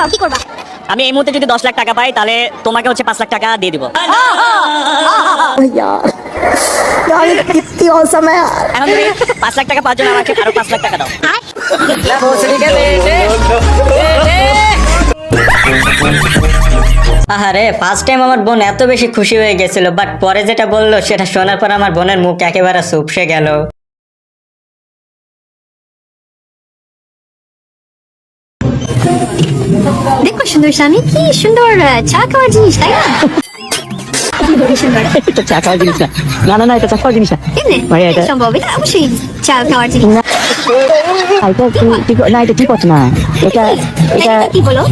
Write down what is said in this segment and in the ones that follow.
পাও কি করবা? আমি এই মুহূর্তে যদি দশ লাখ টাকা পাই তাহলে তোমাকে হচ্ছে পাঁচ লাখ টাকা দিয়ে দিব। পাঁচ লাখ টাকা পাওয়ার জন্য আমাকে আরও পাঁচ লাখ টাকা দাও। আহারে ফার্স্ট টাইম আমার বোন এত বেশি খুশি হয়ে গেছিল বাট পরে যেটা বলল সেটা শোনার পর আমার বোনের মুখ একেবারে সুপসে গেল। দেখো সুন্দর স্বামী কি সুন্দর চা খাওয়ার জিনিস তাই না? খুবই সুন্দর এটা চা খাওয়ার জিনিস না। না না না এটা চা খাওয়ার জিনিস না। কেমনে? ভাই, এটা- সম্ভব এটা অবশ্যই চা খাওয়ার জিনিস। এটা কি- কি- না এটা কি করছ না? এটা এটা এটা কি বলো?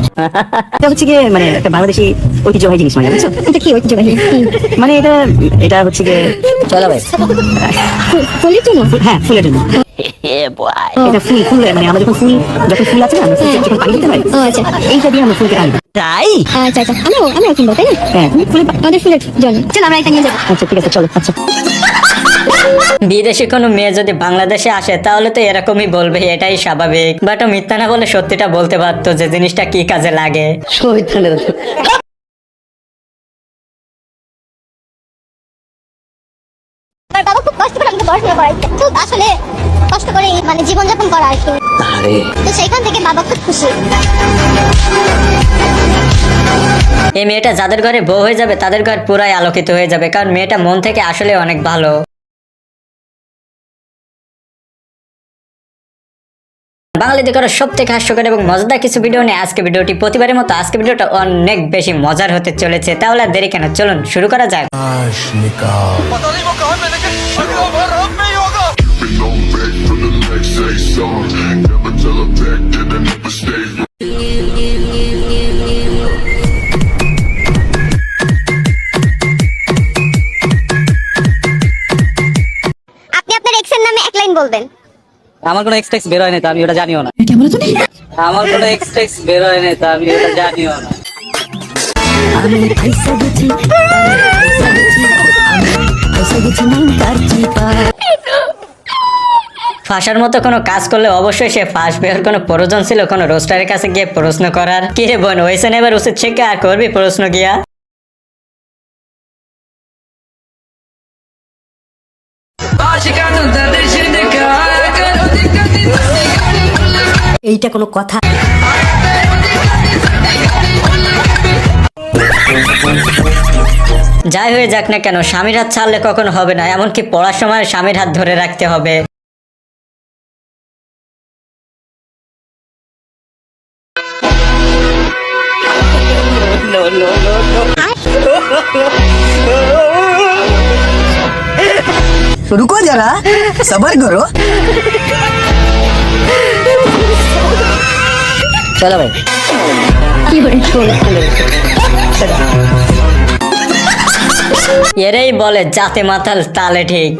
এটা হচ্ছে গিয়ে মানে একটা বাংলাদেশি ঐতিহ্যবাহী জিনিস মানে বুঝছ? এটা কি ঐতিহ্যবাহী? মানে এটা এটা হচ্ছে গিয়ে চলো ভাই। ফুলের জন্য? হ্যাঁ ফুলের জন্য। এটা ফুল ফুল মানে আমরা যখন ফুল যখন ফুল আছে না যখন পানি দিতে পারি। ও আচ্ছা। এইটা দিয়ে আমরা ফুলকে আনব। তাই? আচ্ছা আচ্ছা। আমিও আমিও কিনবো তাই না? হ্যাঁ। ফুলের আমাদের ফুলের জন্য। চলো আমরা এটা নিয়ে যাব। আচ্ছা ঠিক আছে চলো আচ্ছা। বিদেশি কোনো মেয়ে যদি বাংলাদেশে আসে তাহলে তো এরকমই বলবে এটাই স্বাভাবিক। বাট ও মিথ্যা না বলে সত্যিটা বলতে পারতো যে জিনিসটা কি কাজে লাগে। বাবা খুব কষ্ট করে আমাকে পড়াশোনা করাইছে খুব আসলে কষ্ট করে মানে জীবনযাপন করা আর কি। তো সেইখান থেকে বাবা খুব খুশি। এই মেয়েটা যাদের ঘরে বউ হয়ে যাবে তাদের ঘর পুরাই আলোকিত হয়ে যাবে কারণ মেয়েটা মন থেকে আসলে অনেক ভালো। বাঙালিদের করা সব থেকে হাস্যকর এবং মজাদার কিছু ভিডিও নিয়ে আজকে ভিডিওটি প্রতিবারের মতো। আজকে ভিডিওটা অনেক বেশি মজার হতে চলেছে। তাহলে আর দেরি কেন? চলুন শুরু করা যাক। Say song. Never tell her back that I never stay. বলবেন আমার কোনো এক্সটেক্স বের হয়নি তো আমি ওটা জানিও না আমার কোনো এক্সটেক্স বের হয়নি তো আমি ওটা জানিও না ফাঁসার মতো কোনো কাজ করলে অবশ্যই সে ফাঁস বের কোনো প্রয়োজন ছিল কোনো রোস্টারের কাছে গিয়ে প্রশ্ন করার। কি রে বোন হয়েছে না এবার উচিত শিক্ষা? আর করবি প্রশ্ন গিয়া এইটা কোনো কথা। যাই হয়ে যাক না কেন স্বামীর হাত ছাড়লে কখনো হবে না এমনকি পড়ার সময় স্বামীর হাত ধরে রাখতে হবে। रुको जरा सबर करो চলো ভাই কি করে এরেই বলে জাতে মাতাল তালে ঠিক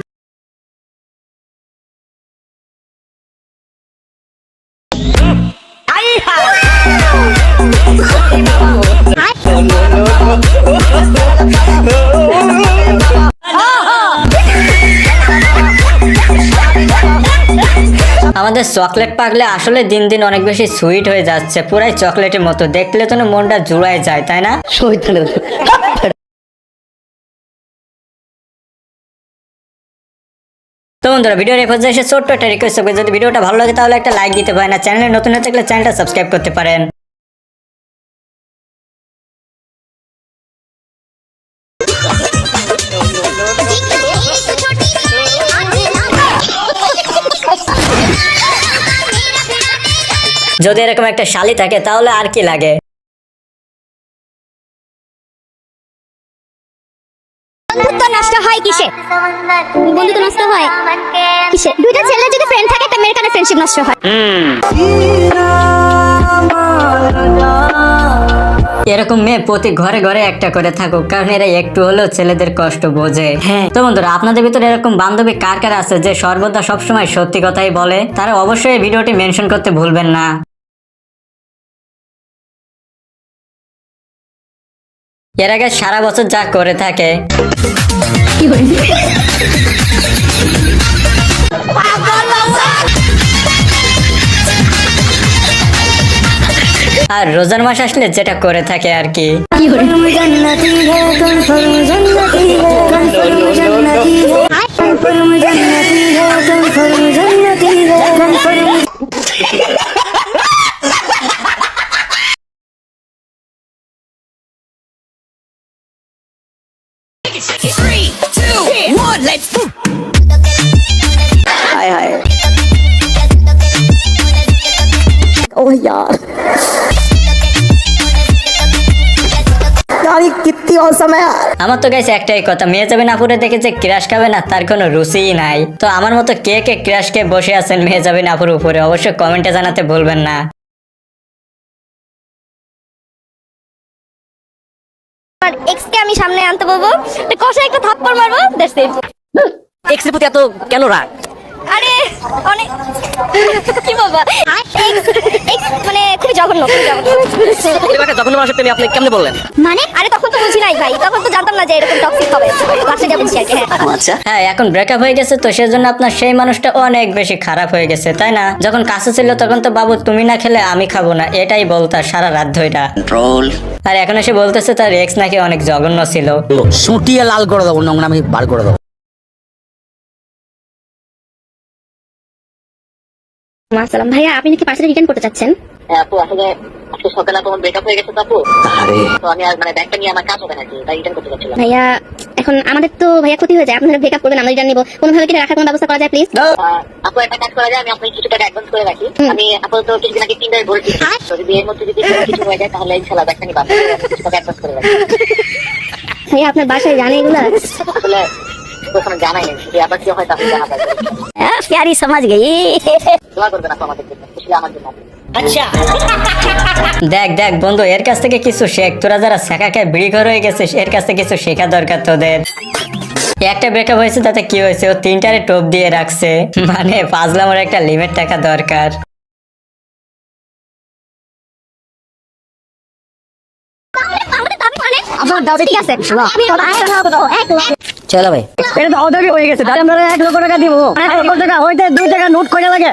আমাদের চকলেট পাকলে আসলে দিন দিন অনেক বেশি সুইট হয়ে যাচ্ছে। পুরাই চকলেটের মতো। দেখলে তো মনটা জুড়ায় যায় তাই না? তো বন্ধুরা ভিডিওর রেকর্ড পর্যায়ে এসে ছোট্ট একটা রিকোয়েস্ট হবে যদি ভিডিওটা ভালো লাগে তাহলে একটা লাইক দিতে পারেন। আর চ্যানেলে নতুন হয়ে থাকলে চ্যানেলটা সাবস্ক্রাইব করতে পারেন। যদি এরকম একটা শালি থাকে তাহলে আর কি লাগে? বন্ধুত্ব নষ্ট হয় কিসে? বন্ধুত্ব নষ্ট হয় কিসে? দুইটা ছেলে যদি ফ্রেন্ড থাকে একটা মেয়ের কারণে ফ্রেন্ডশিপ নষ্ট হয়। এরকম মেয়ে প্রতি ঘরে ঘরে একটা করে থাকুক কারণ এরা একটু হলেও ছেলেদের কষ্ট বোঝে। হ্যাঁ। তো বন্ধুরা আপনাদের ভিতরে এরকম বান্ধবী কার কার আছে যে সর্বদা সবসময় সত্যি কথাই বলে? তারা অবশ্যই ভিডিওটি মেনশন করতে ভুলবেন না। এর আগে সারা বছর যা করে থাকে। আর রোজার মাস আসলে যেটা করে থাকে আর কি। আমার তো গেছে একটাই কথা মেয়ে যাবে না পরে দেখেছে ক্র্যাশ খাবে না তার কোনো রুচিই নাই। তো আমার মতো কে কে ক্র্যাশ কে বসে আছেন মেয়ে যাবে না উপরে অবশ্যই কমেন্টে জানাতে ভুলবেন না। আর এক্সকে আমি সামনে আনতে পারব কষে একটা থাপ্পড় মারবো দ্যাটস ইট এক্সের প্রতি এত কেন রাগ? আরে অনেক কি মানে খুবই জঘন্য জঘন্য। আপনি কেমনে বললেন? মানে? আরে তখন তো বুঝি নাই ভাই। তখন তো জানতাম না যে এরকম টক্সিক হবে। আর কি হ্যাঁ। আচ্ছা। হ্যাঁ এখন ব্রেকআপ হয়ে গেছে তো সেজন্য আপনার সেই মানুষটা অনেক বেশি খারাপ হয়ে গেছে তাই না? যখন কাছে ছিল তখন তো বাবু তুমি না খেলে আমি খাব না। এটাই বলতা সারা রাত ধইরা। আর এখন এসে বলতেছে তার এক্স নাকি অনেক জঘন্য ছিল। সুটিয়ে লাল করে দেবো নোংরা আমি বার করে দেবো আসসালাম। ভাইয়া আপনি নাকি পার্সেল রিটার্ন করতে চাচ্ছেন? হ্যাঁ, আপু আসলে আজকে সকালে তোমার ব্রেকআপ হয়ে গেছে তো আপু। अरे তো আমি আর মানে ব্যাগটা নিয়ে আমার কাজ হবে নাকি তাই রিটার্ন করতে চাচ্ছিলাম। ভাইয়া এখন আমাদের তো ভাইয়া ক্ষতি হয়ে যায়। আপনারা ব্রেকআপ করবেন আমরা রিটার্ন নিবো। কোনোভাবে কি রাখার কোনো ব্যবস্থা করা যায় প্লিজ আপু একটা কাজ করা যায় আমি আপনাকে কিছু টাকা অ্যাডভান্স করে রাখি। আমি আপাতত কিছুদিন আগে তিনটায় ভর্তি তো যদি এর মধ্যে যদি কিছু হয়ে যায় তাহলে ইনশাল্লাহ ব্যাগটা নিবা। কিছু টাকা অ্যাডভান্স করে রাখি। ভাইয়া আপনার বাসায় জানে এগুলা? আসলে কখনো জানাই নেই। যে আবার কি হয় তাহলে জানা যাবে প্যারি সমাজ গেই দোয়া করবেন আপু আমাদের জন্য আমার জন্য। দেখ দেখ বন্ধু এর কাছ থেকে কিছু শেখ। তোরা যারা শেখা খেয়ে বিড়ি ঘর হয়ে গেছিস এর কাছ থেকে কিছু শেখা দরকার তোদের। একটা ব্রেকআপ হয়েছে তাতে কি হয়েছে? ও তিনটারে টোপ দিয়ে রাখছে। মানে পাঁচলামের একটা লিমিট টাকা দরকার। আপনার দাও ঠিক আছে। চলো ভাই। এটা তো অদরি হয়ে গেছে তাহলে আমরা এক লক্ষ টাকা দিব এক লক্ষ টাকা হইতে দুই টাকা নোট করে লাগে।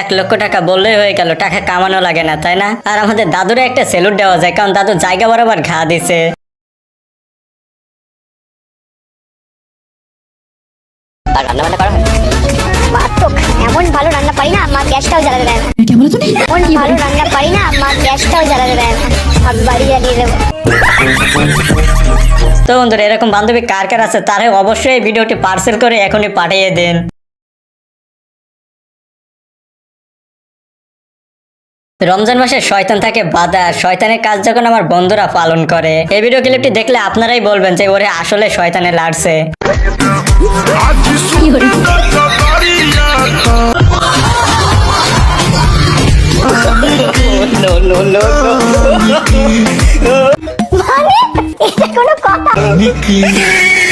এক লক্ষ টাকা বললেই হয়ে গেল টাকা কামানো লাগে না তাই না? আর আমাদের দাদুরে একটা সেলুট দেওয়া যায় কারণ দাদু জায়গা বরাবর ঘা দিছে। রান্না বান্না করা হয়? মারাত্মক এমন ভালো রান্না পারি না মা গ্যাসটাও জ্বালাতে দেয় না। এমন ভালো রান্না পারি না মা গ্যাসটাও জ্বালাতে দেয় না। বাড়ি জ্বালিয়ে দেবো। তো বন্ধুরা এরকম বান্ধবী কার কার আছে তারা অবশ্যই এই ভিডিওটি পার্সেল করে এখনই পাঠিয়ে দেন। রমজান মাসে শয়তান থাকে বাধা শয়তানের কাজ যখন আমার বন্ধুরা পালন করে। এই ভিডিও ক্লিপটি দেখলে আপনারাই বলবেন যে ওরে আসলে শয়তানে লাড়ছে Nikki.